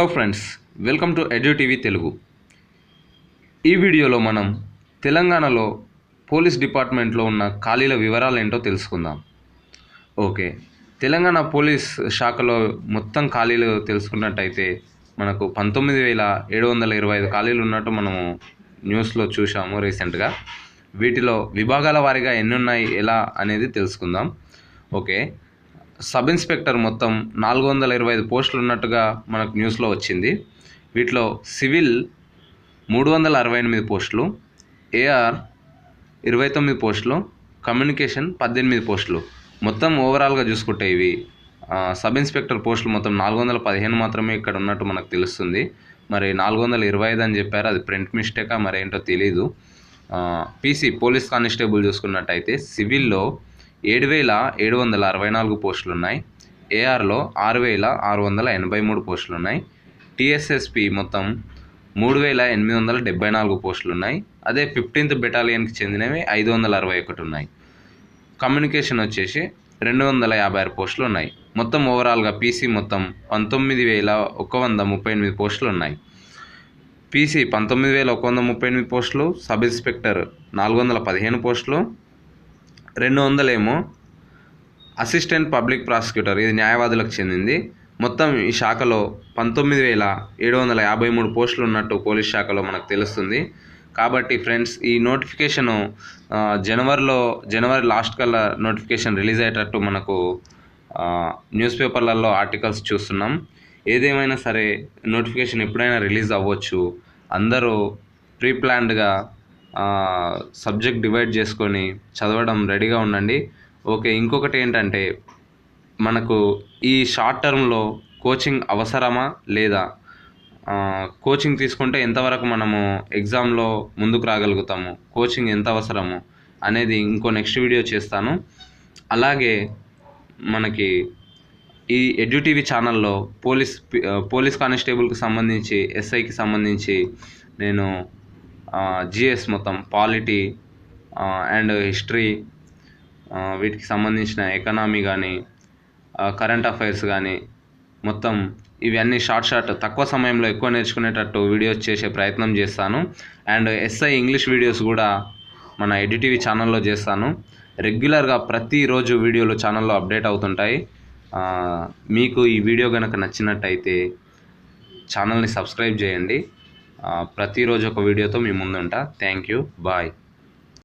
Hello friends welcome to Edu TV Telugu ఈ వీడియోలో మనం తెలంగాణలో పోలీస్ డిపార్ట్మెంట్లో ఉన్న ఖాళీల వివరాలు ఏంటో తెలుసుకుందాం. ఓకే తెలంగాణ పోలీస్ శాఖలో మొత్తం ఖాళీలు తెలుసుకున్నట్టయితే మనకు పంతొమ్మిది వేల ఏడు వందల ఇరవై ఐదు ఖాళీలు ఉన్నట్టు మనము న్యూస్లో చూసాము రీసెంట్గా. వీటిలో విభాగాల వారీగా ఎన్ని ఉన్నాయి ఎలా అనేది తెలుసుకుందాం. ఓకే సబ్ ఇన్స్పెక్టర్ మొత్తం నాలుగు వందల ఇరవై ఐదు పోస్టులు ఉన్నట్టుగా మనకు న్యూస్లో వచ్చింది. వీటిలో సివిల్ మూడు వందల అరవై ఎనిమిది పోస్టులు ఏఆర్ ఇరవై తొమ్మిది పోస్టులు కమ్యూనికేషన్ పద్దెనిమిది పోస్టులు. మొత్తం ఓవరాల్గా చూసుకుంటే ఇవి సబ్ ఇన్స్పెక్టర్ పోస్టులు మొత్తం నాలుగు వందల పదిహేను మాత్రమే ఇక్కడ ఉన్నట్టు మనకు తెలుస్తుంది. మరి నాలుగు వందల ఇరవై ఐదు అని చెప్పారు అది ప్రింట్ మిస్టేకా మరి ఏంటో తెలీదు పీసీ పోలీస్ కానిస్టేబుల్ చూసుకున్నట్టయితే సివిల్లో ఏడు వేల ఏడు వందల అరవై నాలుగు పోస్టులు ఉన్నాయి ఏఆర్లో ఆరు వేల ఆరు వందల ఎనభై మూడు పోస్టులు ఉన్నాయి టీఎస్ఎస్పి మొత్తం మూడు వేల ఎనిమిది వందల డెబ్బై నాలుగు పోస్టులు ఉన్నాయి అదే ఫిఫ్టీన్త్ బెటాలియన్కి చెందినవి ఐదు వందల అరవై ఒకటి ఉన్నాయి. కమ్యూనికేషన్ వచ్చేసి రెండు వందల యాభై ఆరు పోస్టులు ఉన్నాయి మొత్తం ఓవరాల్గా పీసీ మొత్తం పంతొమ్మిది వేల ఒక వంద ముప్పై ఎనిమిది పోస్టులు ఉన్నాయి పీసీ పంతొమ్మిది వేల ఒక వంద ముప్పై ఎనిమిది పోస్టులు సబ్ ఇన్స్పెక్టర్ నాలుగు వందల పదిహేను పోస్టులు రెండు వందలేమో అసిస్టెంట్ పబ్లిక్ ప్రాసిక్యూటర్ ఇది న్యాయవాదులకు చెందింది. మొత్తం ఈ శాఖలో పంతొమ్మిది వేల ఏడు వందల యాభై మూడు పోస్టులు ఉన్నట్టు పోలీస్ శాఖలో మనకు తెలుస్తుంది. కాబట్టి ఫ్రెండ్స్ ఈ నోటిఫికేషను జనవరిలో జనవరి లాస్ట్ కల్లా నోటిఫికేషన్ రిలీజ్ అయ్యేటట్టు మనకు న్యూస్ పేపర్లలో ఆర్టికల్స్ చూస్తున్నాం. ఏదేమైనా సరే నోటిఫికేషన్ ఎప్పుడైనా రిలీజ్ అవ్వచ్చు. అందరూ ప్రీ ప్లాన్డ్గా సబ్జెక్ట్ డివైడ్ చేసుకొని చదవడం రెడీగా ఉండండి. ఓకే ఇంకొకటి ఏంటంటే మనకు ఈ షార్ట్ టర్మ్లో కోచింగ్ అవసరమా లేదా? కోచింగ్ తీసుకుంటే ఎంతవరకు మనము ఎగ్జామ్లో ముందుకు రాగలుగుతాము? కోచింగ్ ఎంత అవసరము? అనేది ఇంకో నెక్స్ట్ వీడియో చేస్తాను. అలాగే మనకి ఈ ఎడ్యుటీవీ ఛానల్లో పోలీస్ పోలీస్ కానిస్టేబుల్కి సంబంధించి ఎస్ఐకి సంబంధించి నేను జిఎస్ మొత్తం పాలిటీ అండ్ హిస్టరీ వీటికి సంబంధించిన ఎకనామీ కానీ కరెంట్ అఫైర్స్ కానీ మొత్తం ఇవన్నీ షార్ట్ షార్ట్ తక్కువ సమయంలో ఎక్కువ నేర్చుకునేటట్టు వీడియోస్ చేసే ప్రయత్నం చేస్తాను. అండ్ ఎస్ఐ ఇంగ్లీష్ వీడియోస్ కూడా మన ఎడిటీవీ ఛానల్లో చేస్తాను. రెగ్యులర్గా ప్రతిరోజు వీడియోలు ఛానల్లో అప్డేట్ అవుతుంటాయి. మీకు ఈ వీడియో కనుక నచ్చినట్టయితే ఛానల్ని సబ్స్క్రైబ్ చేయండి. ప్రతిరోజు ఒక వీడియోతో మీ ముందుంటా. Thank you bye